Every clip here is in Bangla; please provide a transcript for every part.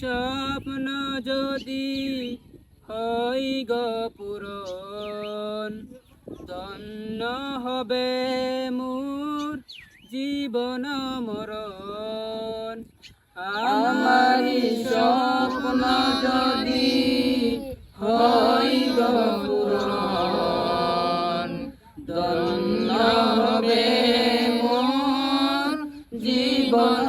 স্বপ্ন যদি হই গো পূরণ, ধন্য হবে মোর জীবন মরণ। আমারই স্বপ্ন যদি হই গো পূরণ, ধন্য হবে মোর জীবন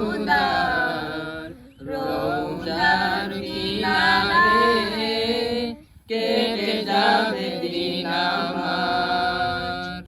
واهدنا